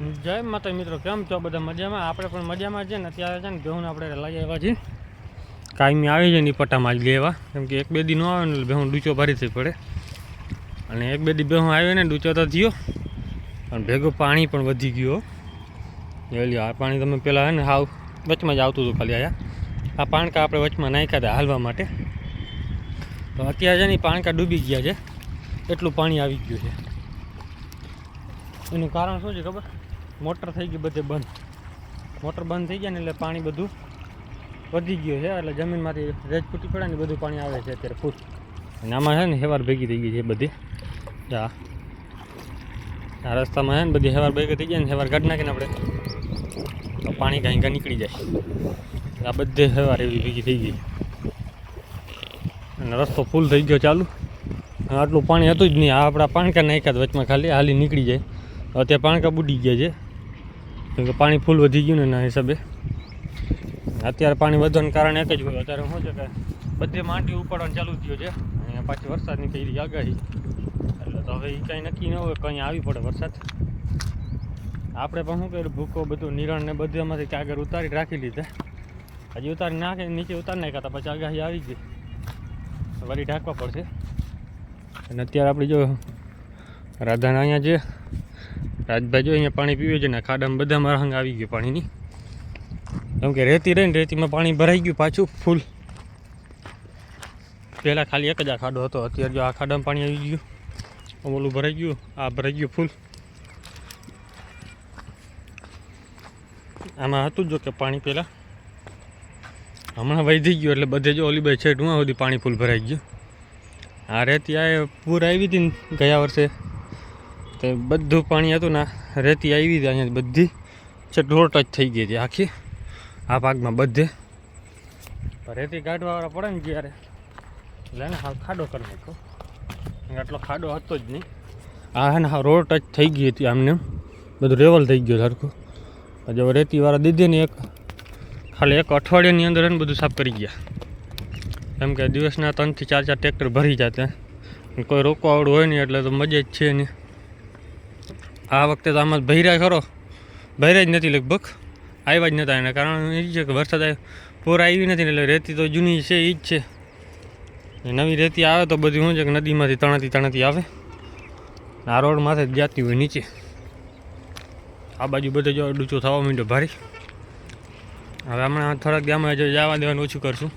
જય માતા મિત્રો, કેમ છો? બધા મજામાં? આપણે પણ મજામાં છે ને, અત્યારે છે ને ભેહું આપણે લઈ આવ્યા છીએ. કાયમી આવી જાય ને, ઈ પટ્ટામાં જ લેવા. કેમ કે એક બે દી ન આવે ને, એટલે ભેહું ડૂચો ભારી થઈ પડે. અને એક બે દી ભેહું આવ્યો ને, ડૂચો તો થયો. અને ભેગું પાણી પણ વધી ગયું. હો. એ લ્યો, આ પાણી તમે પહેલાં હે ને, હાવ વચમાં જ આવતું હતું ખાલી આયા. આ પાણકા આપણે વચમાં નાખ્યા હતા હાલવા માટે. તો અત્યારે છે ને પાણકા ડૂબી ગયા છે. એટલું પાણી આવી ગયું છે. એનું કારણ શું છે ખબર? મોટર થઈ ગઈ બધે બંધ. મોટર બંધ થઈ ગયા ને એટલે પાણી બધું વધી ગયું છે, એટલે જમીનમાંથી રેજ ફૂટી પડે ને બધું પાણી આવે છે અત્યારે ફૂટ અને આમાં છે ને હેવાર ભેગી થઈ ગઈ છે બધી. હા આ રસ્તામાં છે ને બધી હેવાર ભેગી થઈ જાય ને હેવાર કાઢી નાખીને આપણે. તો પાણી કાંઈ કાંઈ નીકળી જાય. આ બધે હેવાર એવી ભેગી થઈ ગઈ. અને રસ્તો ફૂલ થઈ ગયો ચાલુ. આટલું પાણી હતું જ નહીં. આ આપણા પાણકા નાખ્યા વચમાં ખાલી હાલી નીકળી જાય. અત્યારે પાણકા બુડી ગયા છે. કેમ કે પાણી ફૂલ વધી ગયું ને એના હિસાબે. અત્યારે પાણી વધવાનું કારણ એક જ હોય. અત્યારે શું છે કે બધે માટી ઉપાડવાનું ચાલુ થયું છે. અહીંયા પાછી વરસાદની કઈ આગાહી. એટલે તો હવે એ કાંઈ નક્કી ન હોય, કંઈ આવી પડે વરસાદ. આપણે પણ શું કર્યું? ભૂકો બધું નિરણ ને બધામાંથી કાગળ ઉતારી રાખી લીધા. હજી ઉતારી નાખે, નીચે ઉતારી નાખ્યા પછી આગાહી આવી ગઈ. વળી ઢાંકવા પડશે. અને અત્યારે આપણે જો રાધાને અહીંયા છે. રાજભાઈ જો અહીંયા પાણી પીવે છે ને ખાડામાં બધામાં રંગ આવી ગયો પાણીની. કેમ કે રેતી રહીને રેતીમાં પાણી ભરાઈ ગયું પાછું, ફૂલ. પહેલાં ખાલી એક જ આ ખાડો હતો, અત્યારે જો આ ખાડામાં પાણી આવી ગયું. ઓલું ભરાઈ ગયું, આ ભરાઈ ગયું ફૂલ. આમાં હતું જ કે પાણી પહેલાં. હમણાં વધી ગયું એટલે બધે જો ઓલી બાઈ છે ટુવા સુધી પાણી ફૂલ ભરાઈ ગયું. આ રેતી આ પૂર આવી હતી ને ગયા વર્ષે. તે બધું પાણી હતું ને રેતી આવી હતી અહીંયા બધી. ચટલોટ જ થઈ ગઈ હતી આખી. આ ભાગમાં બધે. રેતી કાઢવાવાળા પડે ને જ્યારે. એટલે ને હાલ ખાડો કરી નાખ્યો. આટલો ખાડો હતો જ નહીં. આ હે ને હા રોડ ટચ થઈ ગઈ હતી આમને. બધું રેવલ થઈ ગયું સરખું. હવે રેતીવાળા દીધી ને એક. ખાલી એક અઠવાડિયાની અંદર એને બધું સાફ કરી ગયા. કેમ કે દિવસના ત્રણથી ચાર ચાર ટ્રેક્ટર ભરી જાય કોઈ રોકવાવાળું હોય નહીં, એટલે તો મજા જ છે નહીં. આ વખતે તો આમાં ભૈરા ખરો. ભૈરા જ નથી લગભગ. આવ્યા જ નહોતા એના. કારણ એ છે કે વરસાદ પૂર આવી નથી ને એટલે રેતી તો જૂની છે એ જ છે. નવી રેતી આવે તો બધી શું છે કે નદીમાંથી તણાતી તણાતી આવે. આ રોડ માથે જ જાતી હોય નીચે. આ બાજુ બધે જો ડૂચો થવા માંડ્યો ભારી. હવે હમણાં થોડાક ગામમાં જો જવા દેવાનું ઓછું કરશું.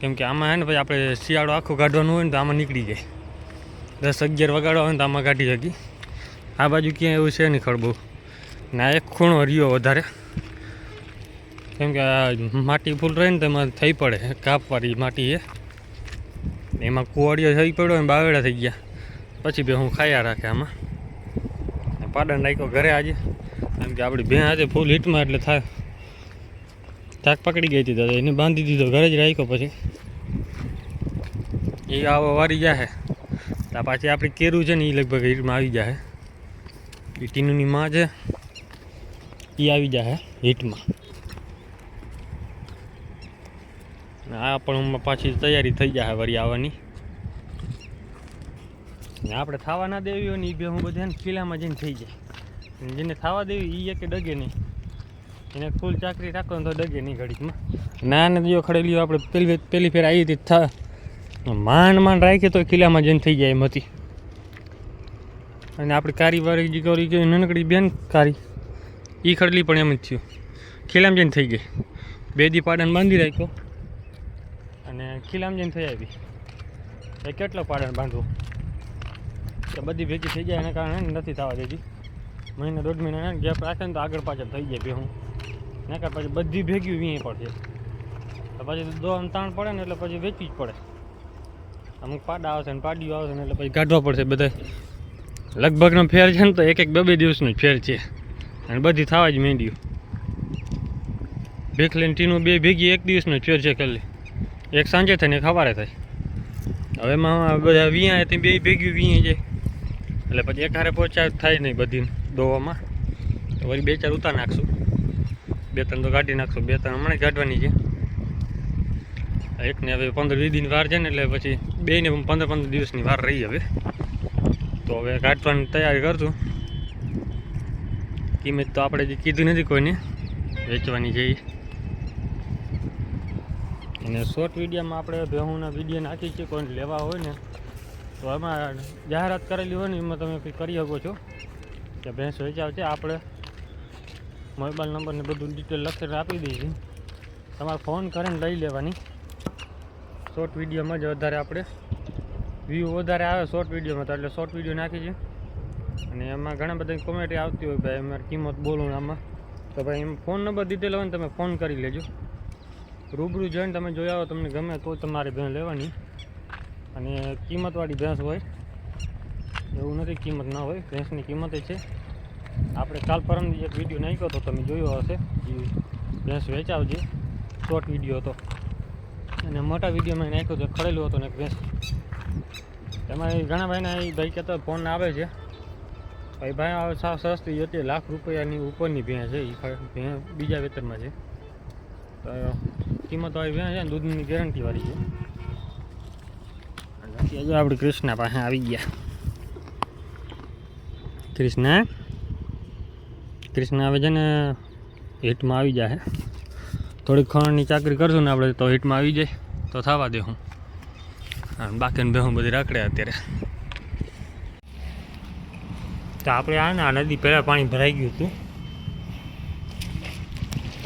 કેમ કે આમાં હે ને પછી આપણે શિયાળો આખો કાઢવાનું હોય ને તો આમાં નીકળી જાય. દસ અગિયાર વગાડવા હોય ને તો આમાં કાઢી શકી આ બાજુ ક્યાંય એવું છે નહીં ખડબું? ના આ એક ખૂણો રહ્યો વધારે. કેમ કે આ માટી ફૂલ રહે ને તેમાં થઈ પડે, કાપવાળી માટી એ. એમાં કુવાડીઓ થઈ પડ્યો ને બાવેડા થઈ ગયા. પછી બે હું ખાયા રાખે આમાં. પાડન રાખ્યો ઘરે આજે. કેમ કે આપણી ભેં આજે ફૂલ હીટમાં એટલે થાય. થાક પકડી ગઈ હતી દાદા, એને બાંધી દીધો, ઘરે જ રાખ્યો પછી. એ આવો વારી જાહે. તો પાછી આપણી કેરું છે ને એ લગભગ હીટમાં આવી જાય ટીનુની માં છે. એ આવી જાય હીટમાં. આ પણ પાછી તૈયારી થઈ જાય વળી આવવાની. આપણે થવા ના દેવી હોય ને એ બે હું બધા કિલ્લામાં જઈને થઈ જાય. જેને થવા દેવી એ કે ડગે નહીં. એને ફૂલ ચાકરી રાખો ને તો ડગે નહીં ઘડીકમાં ના ને જો ખડેલી આપણે પેલી પેલી ફેર આવી હતી થા માંડ માંડ રાખીએ તો કિલ્લામાં જઈને થઈ જાય એમ હતી. અને આપણી કારી વાળી જે કરી ગઈ નાનકડી બેન કારી એ ખડલી પણ એમ જ થયું. ખીલામ જઈને થઈ ગઈ. બે દી પાડાને બાંધી રાખ્યો અને ખીલામ જઈને થઈ આવી. એ કેટલો પાડાને બાંધવો? કે બધી ભેગી થઈ જાય એના કારણે નથી થવા દેતી. મહિના, દોઢ મહિના ગેપ રાખે ને તો આગળ પાછળ થઈ જાય ભેહું. કાર પછી બધી ભેગી વીએ પડશે તો પછી દો તાણ પડે ને એટલે પછી વેચવી જ પડે. અમુક પાડા આવશે ને પાડીઓ આવશે ને એટલે પછી કાઢવા પડશે બધા લગભગનો ફેર છે ને તો એક એક બે બે દિવસનો ફેર છે. અને બધી થવા જ માંડ્યું. ભેખ લઈને ટીનું બે ભેગી, એક દિવસનો જ ફેર છે ખાલી. એક સાંજે થાય ને એક સવારે થાય. હવે એમાં બધા વિયા ત્યાં બે ભેગી વિયા જાય એટલે પછી એક હારે પહોંચા થાય નહીં બધી દોવામાં. વળી બે ચાર ઉતાર નાખશું. બે ત્રણ તો કાઢી નાખશું. બે ત્રણ હમણાં કાઢવાની છે. એકને હવે પંદર વીસ દિન વાર છે ને એટલે પછી બેને પંદર પંદર દિવસની વાર રહી હવે. તો હવે કાઢવાની તૈયારી કરશું. કિંમત તો આપણે જે કીધું નથી કોઈને, વેચવાની છે. અને શોર્ટ વિડીયોમાં આપણે ભેહુંના વીડિયો નાખી છે, કોઈને લેવા હોય ને, તો એમાં જાહેરાત કરેલી હોય ને, એમાં તમે કંઈ કરી શકો છો. કે ભેંસ વેચાવ છે આપણે મોબાઈલ નંબરને બધું ડિટેલ લખીને આપી દઈશું. તમારે ફોન કરીને લઈ લેવાની. શોર્ટ વિડીયોમાં જ વધારે આપણે વ્યૂ વધારે આવે શોર્ટ વિડીયોમાં તો, એટલે શોર્ટ વીડિયો નાખી છે. અને એમાં ઘણા બધા કોમેટી આવતી હોય ભાઈ, અમારે કિંમત બોલું આમાં. તો ભાઈ, એમ ફોન નંબર દીધેલો હોય ને તમે ફોન કરી લેજો. રૂબરૂ જોઈને તમે જોયા આવો, તમને ગમે તો તમારે ભેંસ લેવાની. અને કિંમતવાળી ભેંસ હોય, એવું નથી કિંમત ના હોય, ભેંસની કિંમત છે. આપણે કાલ પરમથી એક વીડિયો નાખ્યો તો તમે જોયો હશે. ભેંસ વેચાવજે. શોર્ટ વીડિયો હતો અને મોટા વિડીયોમાં નાખ્યો હતો ખડેલો હતો ને ભેંસ. એમાં એ ઘણા ભાઈના એ ભાઈ કહેતા ફોન આવે છે. ભાઈ ભાઈ સાવ સસ્તી હતી લાખ રૂપિયાની ઉપરની ભેંસ છે એ ભેંસ બીજા વેતરમાં છે. તો કિંમતવાળી ભેંસ છે દૂધની ગેરંટીવાળી છે. હજુ આપણે કૃષ્ણા પાસે આવી ગયા. કૃષ્ણા? કૃષ્ણ આવે છે ને, હિટમાં આવી જાય થોડીક ખણની ચાકરી કરશું ને આપણે, તો હિટમાં આવી જાય. તો થવા દે હું. બાકીને બે બધી રાખડે અત્યારે. તો આપણે આ ને આ નદી પહેલાં પાણી ભરાઈ ગયું હતું.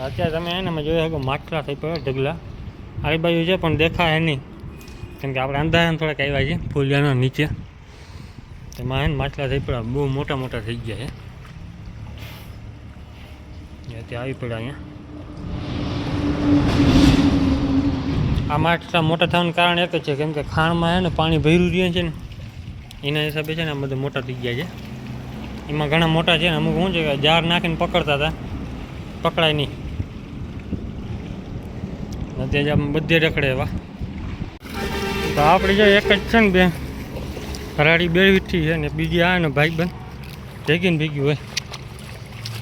અત્યારે તમે એને મેં જોયા કે માટલા થઈ પડ્યા ઢગલા. આરી બાજુ છે, પણ દેખાય નહીં. કેમ કે આપણે અંધારા થોડાક આવ્યા છે ફૂલિયાના નીચે. તેમાં એને માટલા થઈ પડ્યા, બહુ મોટા મોટા થઈ ગયા છે. ત્યાં આવી પડ્યા અહીંયા. આ માટલા મોટા થવાનું કારણ એક જ છે, કેમ કે ખાણમાં છે ને પાણી ભર્યું રહે છે ને, એના હિસાબે છે ને આ બધા મોટા થઈ ગયા છે. એમાં ઘણા મોટા છે ને, અમુક શું છે કે જાર નાખીને પકડતા હતા, પકડાય નહીં. અત્યારે આમ બધે રખડે એવા. તો આપણે જો એક જ છે ને બે. હરાડી બે વીઠી છે ને, બીજી આ ને ભાઈ બંધ ભેગીને ભેગી હોય.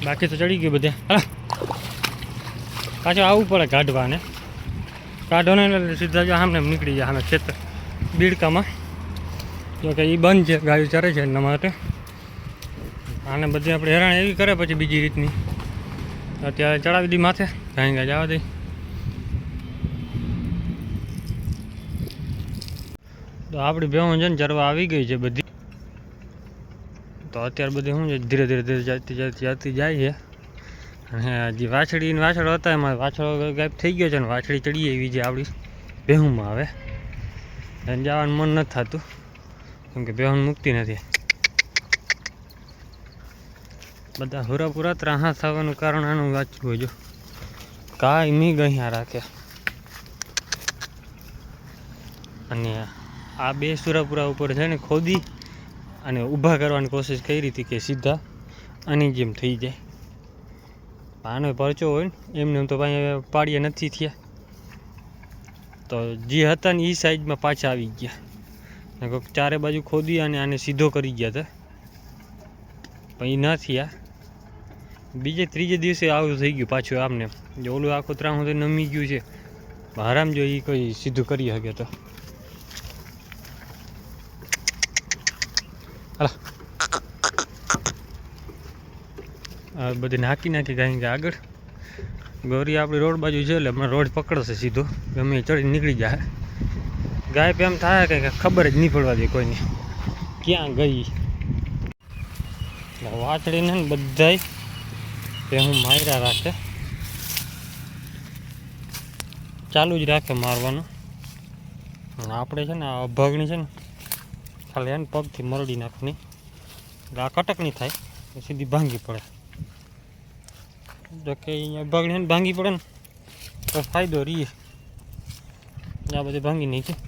બાકી તો ચડી ગયું બધે. હા પાછું આવવું પડે કાઢવાને કાઢો ને એટલે સીધા જો આમને નીકળી જાય સામે ખેતર, બીડકામાં. જો એ બંધ છે, ગાયો ચરે છે એના માટે. આને બધી આપણે હેરાન એવી કરે પછી બીજી રીતની. અત્યારે ચડાવી દી માથે કાંઈ કાંઈ જવા દઈ તો આપણી ભેહું છે ને ચરવા આવી ગઈ છે બધી. તો અત્યારે બધી શું છે, ધીરે ધીરે ધીરે જતી જતી જાતી જાય છે. અને જે વાછડી ને હતા, એમાં વાછડો ગાયબ થઈ ગયો છે ને વાછડી ચડી એવી જે આપણી ભેહુંમાં આવે એને જવાનું મન નથી થતું, કેમ કે ભેહું મૂકતી નથી. બધા હુરા પૂરા ત્રાહા થવાનું કારણ આનું વાંચવું જો. કાંઈ મી ગયા રાખે અને આ બે સુરાપુરા ઉપર છે ને ખોદી અને ઊભા કરવાની કોશિશ કરી હતી કે સીધા આની જેમ થઈ જાય. આનો પરચો હોય ને, એમને એમ તો ભાઈ પાડીએ નથી થયા. તો જે હતા ને એ સાઈડમાં પાછા આવી ગયા. ચારે બાજુ ખોદી અને આને સીધો કરી ગયા હતા. પણ એ ન થયા. બીજે ત્રીજે દિવસે આવું થઈ ગયું પાછું આમને. જો ઓલું આખું ત્રાહું તો નમી ગયું છે. આરામ જો એ કોઈ સીધું કરી શકે તો. હાલો. આ બધી નાખી નાખી કાંઈ કે આગળ. ગૌરી આપણી રોડ બાજુ છે એટલે હમણાં રોડ પકડશે સીધો. ગમે એ ચડી નીકળી જાય. ગાય એમ થાય કે ખબર જ નહીં પડવા દે કોઈને. ક્યાં ગઈ? વાછડીને બધાય તે હું માર્યા રાખે. ચાલુ જ રાખે મારવાનું. આપણે છે ને આ અભાગણી છે ને, ખાલી એને પગથી મરડી નાખવાની. આ કટક નહીં થાય એ સીધી ભાંગી પડે. જો અહીંયા અભાગણી ભાંગી પડે ને, તો ફાયદો રહીએ આ બધી ભાંગી નાખી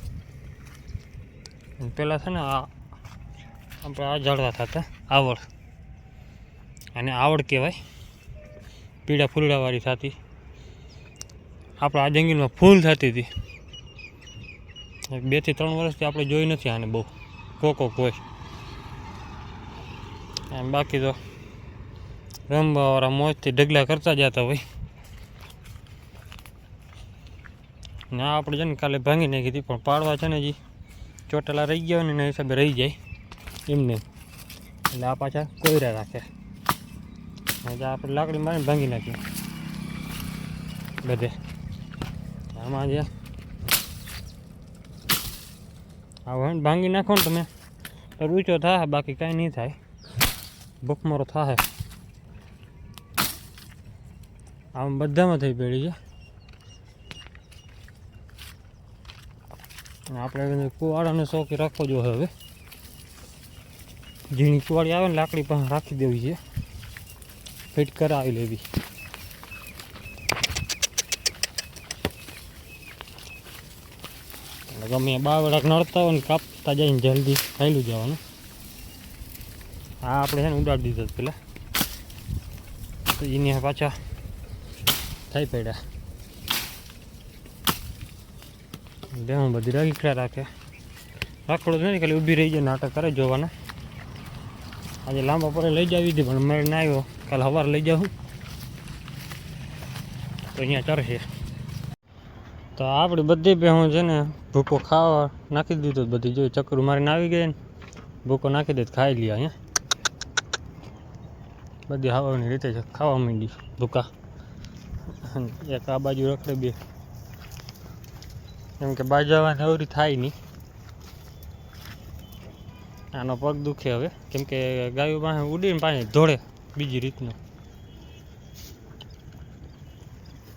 પહેલાં છે ને આ આપણે આ જાળવા થતા આવડ અને આવડ કહેવાય. પીળા ફૂલડાવાળી થતી. આપણે આ જંગલમાં ફૂલ થતી હતી. બેથી ત્રણ વર્ષથી આપણે જોઈ નથી આને બહુ. કોકો કોઈ. એમ બાકી તો રમવાવાળા મોજથી ઢગલા કરતા જતા હોય ને આ આપણે છે ને કાલે ભાંગી નાખી હતી પણ પાડવા છે ને હજી ચોટેલા રહી ગયા હોય ને એના હિસાબે રહી જાય એમને એટલે આ પાછા કોયરા રાખે આજે આપણે લાકડી મારીને ભાંગી નાખીએ બધે આમાં જે આવું હોય ને ભાંગી નાખો ને તમે તો રૂચો થાય બાકી કાંઈ નહીં થાય ભૂખમરો થાય આમ બધામાં થઈ પડી છે. આપણે કુવાડાનો શોખ રાખવો જોઈએ હવે. ઝીણી કુવાડી આવે ને લાકડી પાસે રાખી દેવી છે. ફિટ કરાવી લેવી. ગમે બાવડાક નડતા હોય ને કાપતા જઈને જલ્દી ખાઈલું જવાનું. હા આપણે છે ને ઉડાડી દીધો પેલા. તો એની પાછા થઈ પડ્યા. દેવું બધી રાખી રાખે. રાખડો નથી ખાલી ઊભી રહી જાય, નાટક કરે જોવાના. આજે લાંબા પડે લઈ જાવી હતી, પણ મેળ ના આવ્યો. કાલે સવારે લઈ જાઉં. તો અહીંયા ચરશે તો આપણી બધી ભેહું છે ને, ભૂકો ખાવા નાખી દીધો બધી. જો ચક્કરું મારીને આવી ગઈ ને, ભૂકો નાખી દે ખાઈ લે અહીંયા. બધી હવાની રીતે છે ખાવા માંડી ભૂકા. એક આ બાજુ રખડે બે. એમ કે બાજવાની અવરી થાય નહીં. આનો પગ દુખે હવે. કેમ કે ગાયો પાસે ઉડીને પાસે ધોળે બીજી રીતનું.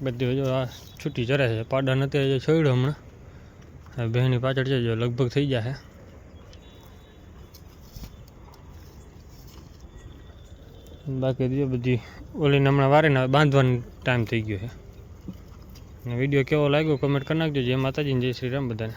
બધી જો આ છૂટી ચરે છે. પાડા નથી છોડ્યો હમણાં. બહેની પાછળ છે, જો લગભગ થઈ જશે બાકી જો બધી ઓલીને હમણાં વારીને હવે બાંધવાનો ટાઈમ થઈ ગયો છે. અને વીડિયો કેવો લાગ્યો કમેન્ટ કરી નાખજો. જય માતાજી જય શ્રી રામ બધાને.